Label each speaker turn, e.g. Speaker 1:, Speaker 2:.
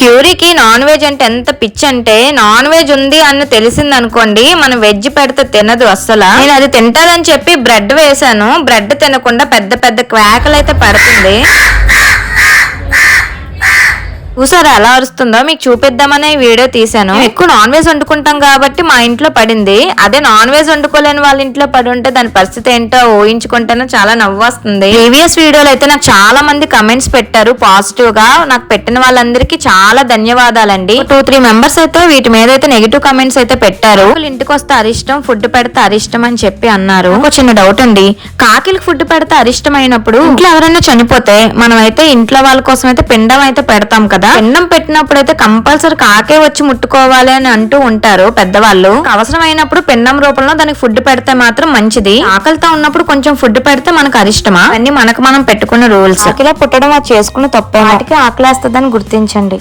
Speaker 1: క్యూరీకి non veg అంటే ఎంత పిచ్చి అంటే నాన్ వెజ్ ఉంది అని తెలిసింది అనుకోండి మనం వెజ్ పెడితే తినదు అస్సలు. నేను అది తింటాదని చెప్పి బ్రెడ్ వేసాను బ్రెడ్ తినకుండా పెద్ద పెద్ద క్వాకలు అయితే పడుతుంది. చూసారా ఎలా అరుస్తుందో? మీకు చూపిద్దామనే వీడియో తీసాను ఎక్కువ నాన్ వెజ్ వండుకుంటాం కాబట్టి మా ఇంట్లో పడింది. అదే నాన్ వెజ్ వండుకోలేని వాళ్ళ ఇంట్లో పడి ఉంటే దాని పరిస్థితి ఏంటో ఊహించుకుంటేనే చాలా నవ్వు వస్తుంది ప్రీవియస్ వీడియోలో అయితే నాకు చాలా మంది కమెంట్స్ పెట్టారు. పాజిటివ్గా నాకు పెట్టిన వాళ్ళందరికీ చాలా ధన్యవాదాలండి. టూ త్రీ మెంబర్స్ అయితే వీటి మీద అయితే నెగిటివ్ కమెంట్స్ అయితే పెట్టారు. ఇంటికి వస్తే అరిష్టం ఫుడ్ పెడితే అరిష్టం అని చెప్పి అన్నారు. ఒక చిన్న డౌట్ అండి. కాకిలకు ఫుడ్ పెడితే అరిష్టం అయినప్పుడు ఇంట్లో ఎవరైనా చనిపోతే మనం అయితే ఇంట్లో వాళ్ళ కోసం అయితే పిండం అయితే పెడతాం కదా. పిండం పెట్టినప్పుడు అయితే కంపల్సరీ కాకే వచ్చి ముట్టుకోవాలి అని అంటూ ఉంటారు పెద్దవాళ్ళు. అవసరం అయినప్పుడు పిండం రూపంలో దానికి ఫుడ్ పెడితే మాత్రం మంచిది. ఆకలితో ఉన్నప్పుడు కొంచెం ఫుడ్ పెడితే మనకు అరిష్టమా? అన్ని మనకు మనం పెట్టుకున్న రూల్స్. ఇలా పుట్టడం అది చేసుకున్న తప్పే వాటికి ఆకలేస్తుందని గుర్తించండి.